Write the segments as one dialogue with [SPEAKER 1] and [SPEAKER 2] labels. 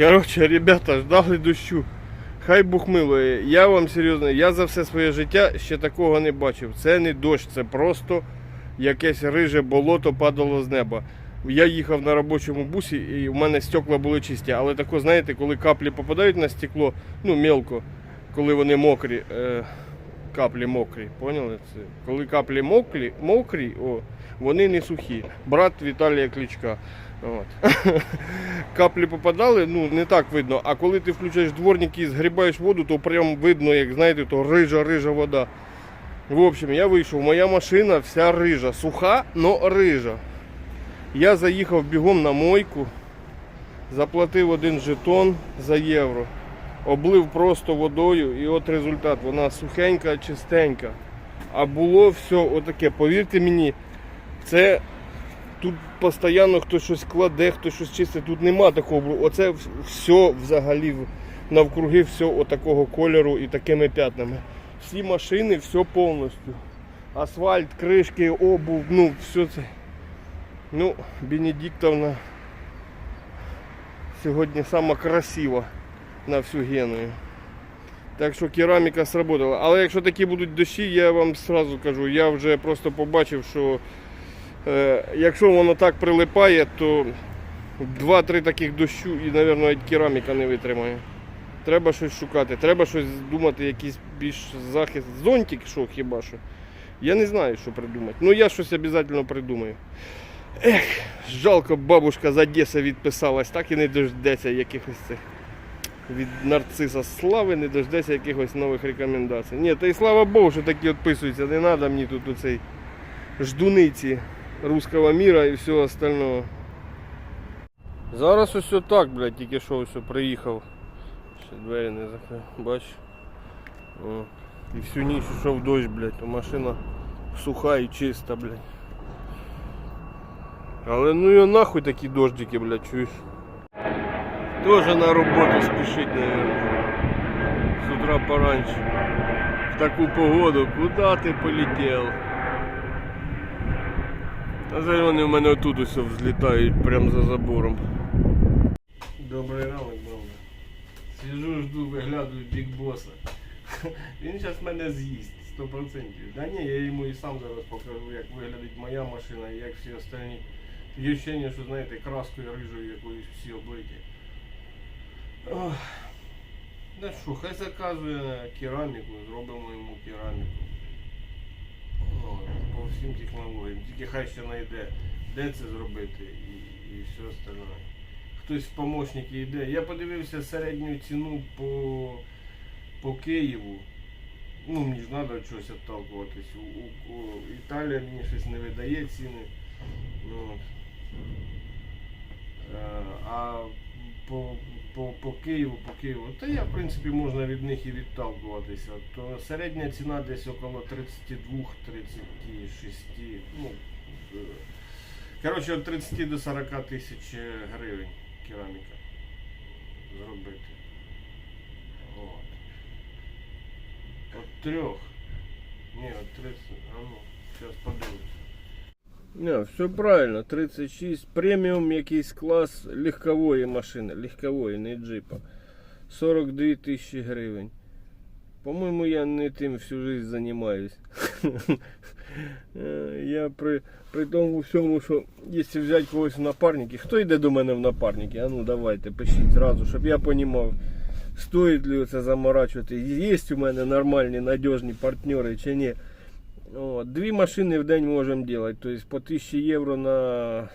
[SPEAKER 1] Коротше, ребята, ждали дощу. Хай Бог милує. Я вам серйозно, я за все своє життя ще такого не бачив. Це не дощ, це просто якесь риже болото падало з неба. Я їхав на робочому бусі і в мене стекла були чисті. Але тако, знаєте, коли каплі попадають на стекло, ну мелко, коли вони мокрі, е, каплі мокрі, поняли? Це, коли каплі мокрі, мокрі о, вони не сухі. Брат Віталія Кличка. От. Каплі попадали, ну не так видно. А коли ти включаєш дворник і згрібаєш воду, то прям видно, як знаєте, то рижа-рижа вода. В общем, я вийшов, моя машина вся рижа, суха, но рижа. Я заїхав бігом на мойку, заплатив один жетон за євро, облив просто водою і от результат. Вона сухенька, чистенька. А було все отаке, повірте мені, це тут постійно хтось щось кладе, хтось щось чистить, тут нема такого. Оце все взагалі навкруги все отакого кольору і такими п'ятнами. Всі машини, все повністю. Асфальт, кришки, обув, ну все це. Ну, Бенедиктовна сьогодні сама красива на всю Геную. Так що кераміка сработала. Але якщо такі будуть дощі, я вам сразу кажу, я вже просто побачив, що е, якщо воно так прилипає, то 2-3 таких дощу і, мабуть, кераміка не витримає. Треба щось шукати, треба щось думати, якийсь більш захист. Зонтик, що хіба що. Я не знаю, що придумати. Ну я щось обов'язково придумаю. Ех, жалко, бабушка з Одеси відписалась, так і не дождеться якихось цих від нарциса слави, не дождеться якихось нових рекомендацій. Ні, та й слава Богу, що такі відписуються. Не треба мені тут оцей ждуниці русского мира і всього остального. Зараз ось так, блядь, тільки що ось приїхав. Ще двері не закрив. Бач. О. І всю ніч йшов дощ, блядь, а машина суха і чиста, блядь. Але ну його нахуй такі дождики, блядь, чуєш. Тоже на роботу спішить, наверное. С утра пораньше. В таку погоду. Куда ти полетів? А зараз вони в мене отут усе взлітають прямо за забором. Добрий ранок, добре. Сижу, жду, виглядаю бік боса. Він зараз мене з'їсть, 100%. Да ні, я йому і сам зараз покажу, як виглядить моя машина і як всі остальні. Є вчення, що знаєте, краскою рижою якоюсь всі облиті. Ох. Да що, хай заказує кераміку, зробимо йому кераміку. От, по всім технологіям. Тільки хай ще знайде, де це зробити і, і все остальне. Хтось в помощники йде. Я подивився середню ціну по, по Києву. Ну, мені ж треба щось відталкуватись. У, у, у, Італія мені щось не видає ціни. Ну. Е, А по, по, по Києву, по Києву, та я в принципі можна від них і відталкуватися. То середня ціна десь около 32-36. Ну, е, коротше, від 30 до 40 тисяч гривень кераміка зробити. От. От трьох. Ні, от 30. А ну, зараз подивимось. Не, все правильно, 36. Преміум якийсь клас легкової машини, легкової, не джипа. 42 тисячі гривень. По-моєму, я не тим всю жизнь займаюсь. Я при, при тому всьому, що якщо взяти когось в напарники, хто йде до мене в напарники? А ну давайте, пишіть зразу, щоб я розумів, стоїть ли це заморачувати. Є у мене нормальні, надіжні партнери чи ні. От, дві машини в день можемо робити. Тобто по 1000 євро на,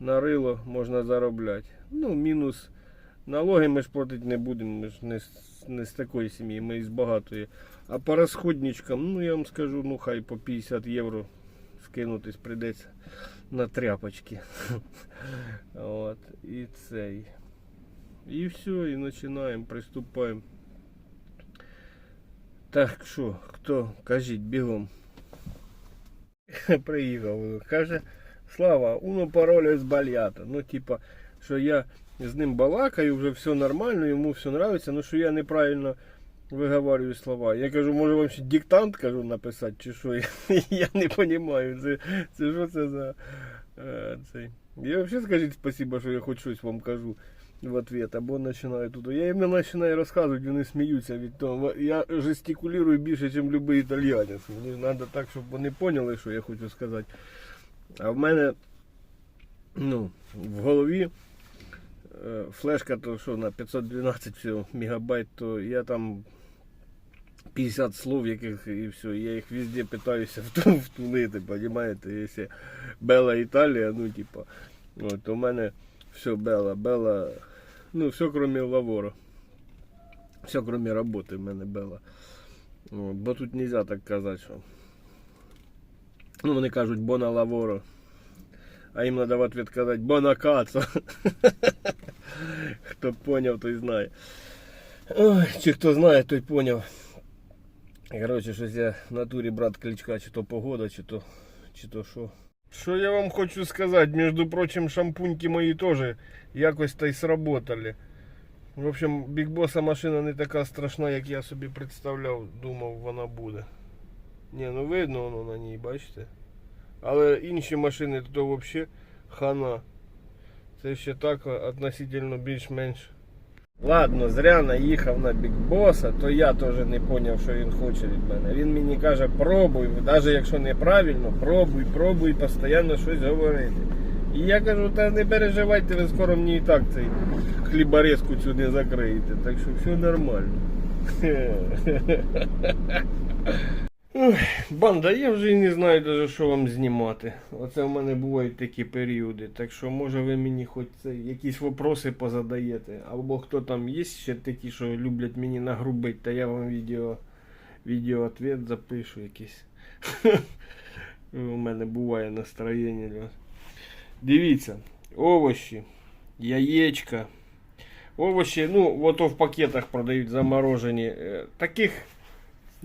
[SPEAKER 1] на рило можна заробляти. Ну, мінус налоги ми ж платити не будемо, ми ж не, з- не з такої сім'ї, ми із багатої. А по розходничкам, ну я вам скажу, ну хай по 50 євро скинутись прийдеться на тряпочки. От, і цей. І все, і починаємо, приступаємо. Так що, хто? Кажіть бігом. Приїхав. Каже, Слава, уно пароль з бальята. Ну, типа, що я з ним балакаю, вже все нормально, йому все нравиться, ну що я неправильно виговорюю слова. Я кажу, може вам ще диктант кажу написати, чи що? Я не розумію. Це, це що це за е, цей. Я взагалі скажіть спасибо, що я хоч щось вам кажу. В ответ, або починаю тут. Я їм не починаю розказувати, вони сміються від того. Я жестикулюю більше, ніж будь-який італіянець. Мені треба так, щоб вони поняли, що я хочу сказати. А в мене ну, в голові е, флешка, то що на 512 мегабайт, то я там 50 слов, яких і все, я їх везде питаюся втулити, понимаєте, якщо Бела Італія, ну типа, от у мене все Бела, Бела, ну все кроме Лавора. Все кроме роботи в мене Бела. От, бо тут нельзя так казати, що. Ну, вони кажуть Бона Лаворо. А їм треба в ответ казати Бона Кацо. Хто поняв, той знає. Ой, чи хто знає, той поняв. Коротше, щось я в натурі брат кличка, чи то погода, чи то, чи то що. Що я вам хочу сказати, між прочим, шампуньки мої теж якось та й сработали. В общем, бігбоса машина не така страшна, як я собі представляв, думав, вона буде. Ні, ну видно воно на ній, бачите? Але інші машини то взагалі хана. Це ще так относительно більш-менш. Ладно, зря наїхав на бікбоса, то я теж не зрозумів, що він хоче від мене. Він мені каже, пробуй, навіть якщо неправильно, пробуй, пробуй, постійно щось говорити. І я кажу, та не переживайте, ви скоро мені і так цей хліборезку цю не закриєте, так що все нормально. Банда, я вже не знаю даже, що вам знімати. Оце в мене бувають такі періоди. Так що може ви мені хоч це, якісь вопроси позадаєте. Або хто там є ще такі, що люблять мені нагрубити, та я вам відео, відео ответ запишу якийсь. У мене буває настроєння. Дивіться, овочі, яєчка. Овочі, ну, ото в пакетах продають заморожені. Е, Таких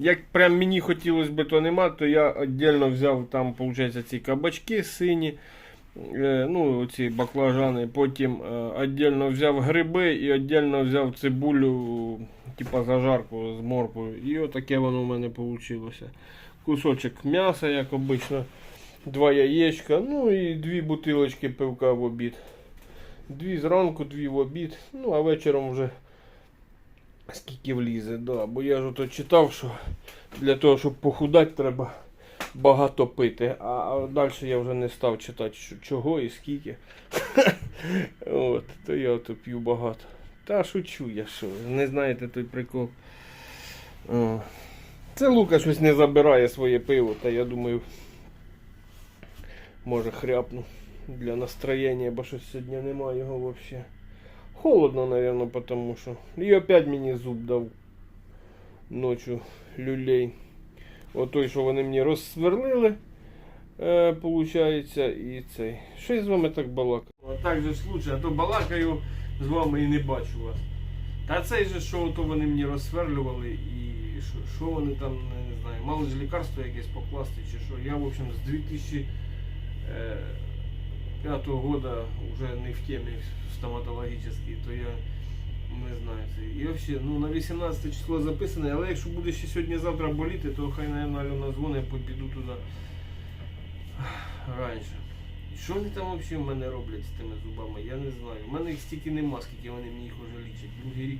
[SPEAKER 1] як прям мені хотілося би, то нема, то я віддільно взяв там, виходить, ці кабачки сині, е, ну, ці баклажани, потім е, віддільно взяв гриби і віддільно взяв цибулю, типа зажарку з морквою. І отаке воно в мене вийшло. Кусочок м'яса, як обично, два яєчка, ну і дві бутилочки пивка в обід. Дві зранку, дві в обід, ну а вечором вже скільки влізе, да. Бо я ж ото читав, що для того, щоб похудати, треба багато пити. А, далі я вже не став читати, що, чого і скільки. От, то я ото п'ю багато. Та шучу я що, не знаєте той прикол. Це Лука щось не забирає своє пиво, та я думаю, може хряпну для настроєння, бо щось сьогодні немає його взагалі. Холодно, наверное, потому что. И опять мені зуб дав ночью люлей. От той, що вони мені розсверлили, е, получається, і цей. Що я з вами так балакаю? А так же ж лучше, а то балакаю з вами і не бачу вас. Та цей же, що ото вони мені розсверлювали і що, що вони там, не знаю, мало ж лікарство якесь покласти чи що. Я, в общем, з 2005 года вже не в темі стоматологічній, то я не знаю. І взагалі, ну на 18 число записане, але якщо буде ще сьогодні-завтра боліти, то хай, наверное, Альона дзвонить, піду туди раніше. Що вони там взагалі в мене роблять з тими зубами, я не знаю. У мене їх стільки нема, скільки вони мені їх вже лічать. Другий рік.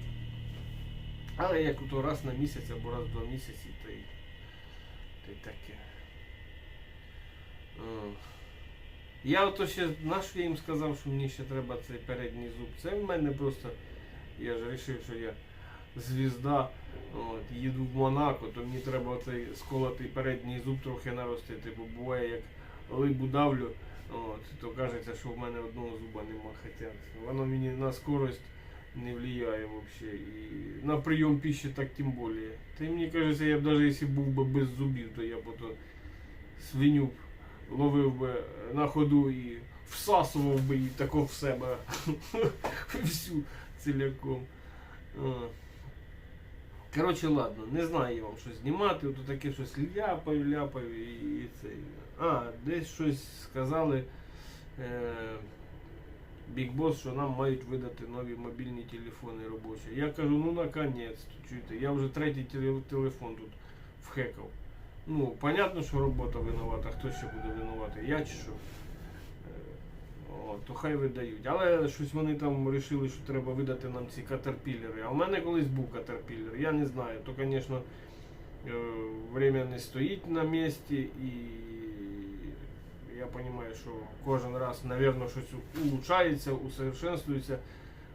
[SPEAKER 1] Але як то раз на місяць або раз в два місяці, то й, то й таке. Я ото ще, на що я їм сказав, що мені ще треба цей передній зуб. Це в мене просто, я ж вирішив, що я звізда, от, їду в Монако, то мені треба цей сколотий передній зуб трохи наростити, бо буває як либу давлю, от, то кажеться, що в мене одного зуба нема. Хоча воно мені на скорость не впливає взагалі. І на прийом пищі так тим більше. Та й мені кажеться, я б навіть якщо був би без зубів, то я б ото свиню ловив би на ходу і всасував би її тако в себе всю ціляком. Коротше, ладно, не знаю я вам що знімати, ото таке щось ляпаю, ляпаю і це. А, десь щось сказали е, Big Boss, що нам мають видати нові мобільні телефони робочі. Я кажу, ну наконець, чуєте, я вже третій телефон тут вхекав. Ну, понятно, що робота винувата, хто ще буде винуватий? Я чи що? Е,
[SPEAKER 2] О, то хай видають. Але щось вони там вирішили, що треба видати нам ці катерпілери. А в мене колись був катерпілер, я не знаю. То, звісно, е, время не стоїть на місці і я розумію, що кожен раз, мабуть, щось улучшається, усовершенствується.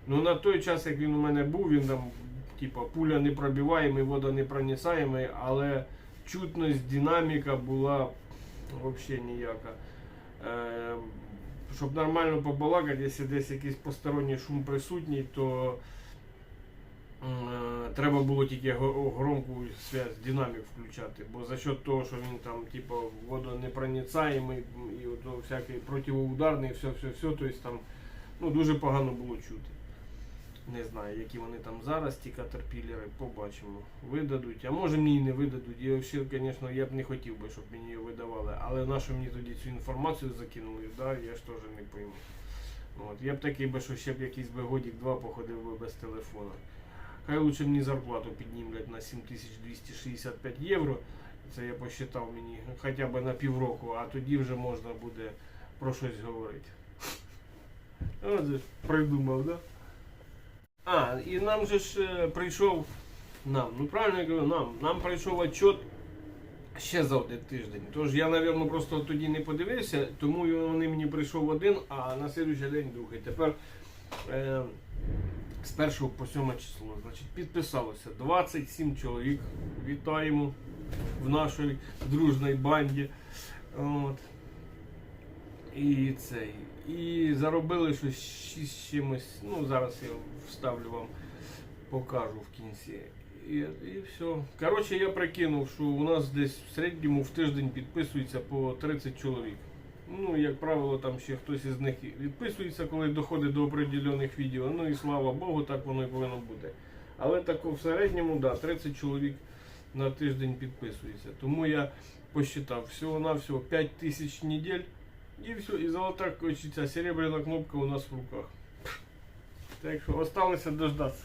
[SPEAKER 2] Ну на той час, як він у мене був, він там, типа, пуля не пробиваємий, вода не проницаємий, але чутність, динаміка була взагалі ніяка. Щоб нормально побалакати, якщо десь якийсь посторонній шум присутній, то е, треба було тільки громку связь, динамік включати. Бо за счет того, що він там, типу, водонепроницаємий і от всякий противоударний, все, все, все, то есть там ну, дуже погано було чути. Не знаю, які вони там зараз, ті катерпілери, побачимо. Видадуть, а може мені не видадуть. І взагалі, звісно, я б не хотів би, щоб мені її видавали. Але на що мені тоді цю інформацію закинули, да, я ж теж не пойму. От. Я б такий би, що ще б якийсь би годік-два походив би без телефона. Хай лучше мені зарплату піднімлять на 7265 євро. Це я посчитав мені хоча б на півроку, а тоді вже можна буде про щось говорити. От придумав, да? А, і нам же ж е, прийшов нам, ну правильно я кажу, нам, нам прийшов отчет ще за один тиждень. Тож я, напевно, просто тоді не подивився, тому вони мені прийшов один, а на слідуючий день другий. Тепер е, з 1 по 7 число, значить, підписалося 27 чоловік. Вітаємо в нашій дружній банді. От. І цей. І заробили щось з чимось. Ну, зараз я вставлю вам, покажу в кінці. І, і все. Коротше, я прикинув, що у нас десь в середньому в тиждень підписується по 30 чоловік. Ну, як правило, там ще хтось із них відписується, коли доходить до определених відео. Ну і слава Богу, так воно і повинно бути. Але тако в середньому, да, 30 чоловік на тиждень підписується. Тому я посчитав всього-навсього 5 тисяч неділь. І все, і золота ось ця серебряна кнопка у нас в руках. Так що осталось дождатися.